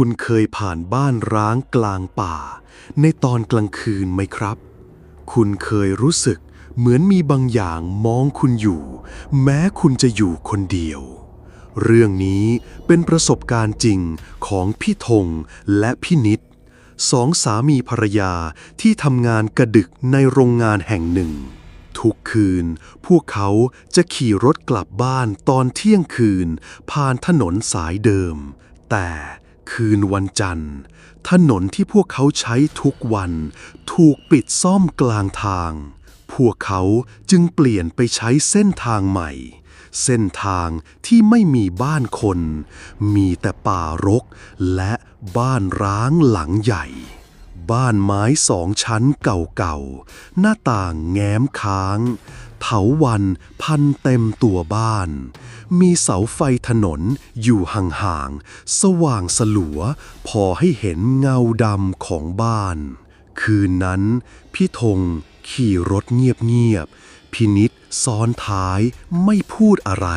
คุณเคยผ่านบ้านร้างกลางป่า ในตอนกลางคืนไหมครับ คุณเคยรู้สึกเหมือนมีบางอย่างมองคุณอยู่ แม้คุณจะอยู่คนเดียว เรื่องนี้เป็นประสบการณ์จริงของพี่ธงและพี่นิดสองสามีภรรยาที่ทำงานกระดึกในโรงงานแห่งหนึ่ง ทุกคืน พวกเขาจะขี่รถกลับบ้านตอนเที่ยงคืน ผ่านถนนสายเดิม แต่ คืนวันจันทร์ ถนนที่พวกเขาใช้ทุกวัน ถูกปิดซ่อมกลางทาง พวกเขาจึงเปลี่ยนไปใช้เส้นทางใหม่ เส้นทางที่ไม่มีบ้านคน มีแต่ป่ารกและบ้านร้างหลังใหญ่ บ้านไม้สองชั้นเก่าๆ หน้าต่างแง้มค้าง เถาวันพันเต็มตัวบ้าน มีเสาไฟถนนอยู่ห่างๆ สว่างสลัว พอให้เห็นเงาดำของบ้าน คืนนั้น พี่ธงขี่รถเงียบๆ พินิษซ้อนท้ายไม่พูดอะไร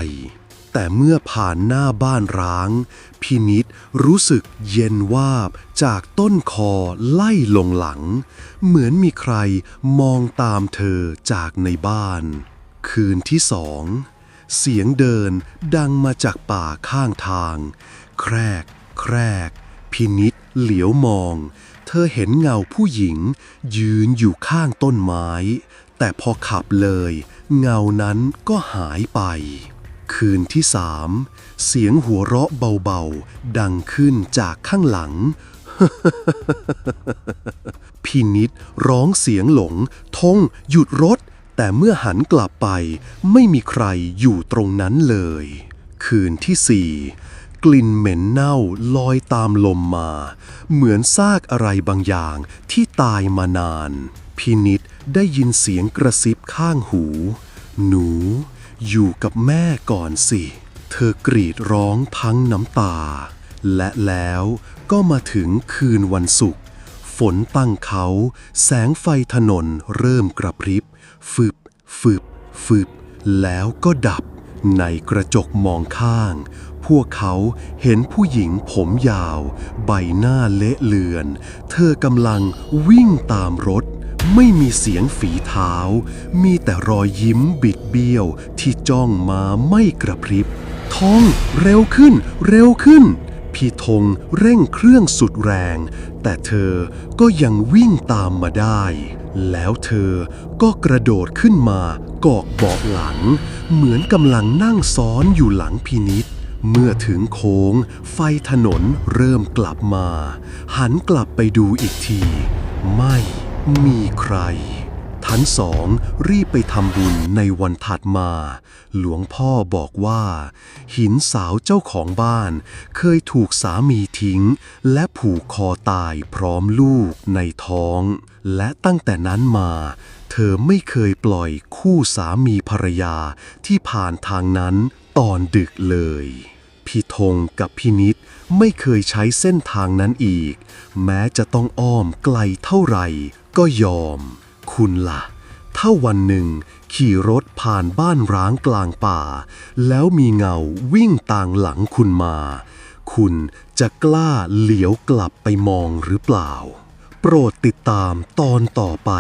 แต่เมื่อผ่านหน้าบ้านร้าง พินิษรู้สึกเย็นวาบจากต้นคอไล่ลงหลัง เหมือนมีใครมองตามเธอจากในบ้าน คืนที่สอง เสียงเดินดังมาจากป่าข้างทาง แครก แครก พินิษเหลียวมอง เธอเห็นเงาผู้หญิง ยืนอยู่ข้างต้นไม้ แต่พอขับเลย เงานั้นก็หายไป คืนที่สามเสียงหัวเราะเบาๆ ดังขึ้นจากข้างหลังพี่นิดร้องเสียงหลงทงหยุดรถ แต่เมื่อหันกลับไป ไม่มีใครอยู่ตรงนั้นเลย คืนที่สี่กลิ่นเหม็นเน่าลอยตามลมมา เหมือนซากอะไรบางอย่างที่ตายมานาน พินิดได้ยินเสียงกระซิบข้างหู หนู อยู่กับแม่ก่อนสิ เธอกรีดร้องทั้งน้ำตา และแล้วก็มาถึงคืนวันศุกร์ฝนตั้งเขา แสงไฟถนนเริ่มกระพริบฟึบฟึบฟึบแล้วก็ดับ ในกระจกมองข้าง พวกเขาเห็นผู้หญิงผมยาว ใบหน้าเละเลือน เธอกำลังวิ่งตามรถ ไม่มีเสียงฝีเท้า มีแต่รอยยิ้มบิดเบี้ยวที่จ้องมาไม่กระพริบทองเร็วขึ้น เร็วขึ้น พี่ธงเร่งเครื่องสุดแรง แต่เธอก็ยังวิ่งตามมาได้ แล้วเธอก็กระโดดขึ้นมากอกเบาะหลัง เหมือนกำลังนั่งซ้อนอยู่หลังพินิษเมื่อถึงโค้ง ไฟถนนเริ่มกลับมา หันกลับไปดูอีกที ไม่ มีใคร ทั้งสองรีบไปทำบุญในวันถัดมา หลวงพ่อบอกว่า หินสาวเจ้าของบ้าน เคยถูกสามีทิ้ง และผูกคอตายพร้อมลูกในท้อง และตั้งแต่นั้นมา เธอไม่เคยปล่อยคู่สามีภรรยาที่ผ่านทางนั้นตอนดึกเลยพี่ธงกับพี่นิดไม่เคยใช้เส้นทางนั้นอีก แม้จะต้องอ้อมไกลเท่าไหร่ ก็ยอม คุณล่ะ ถ้าวันหนึ่ง ขี่รถผ่านบ้านร้างกลางป่า แล้วมีเงาวิ่งต่างหลังคุณมา คุณจะกล้าเหลียวกลับไปมองหรือเปล่า โปรดติดตามตอนต่อไป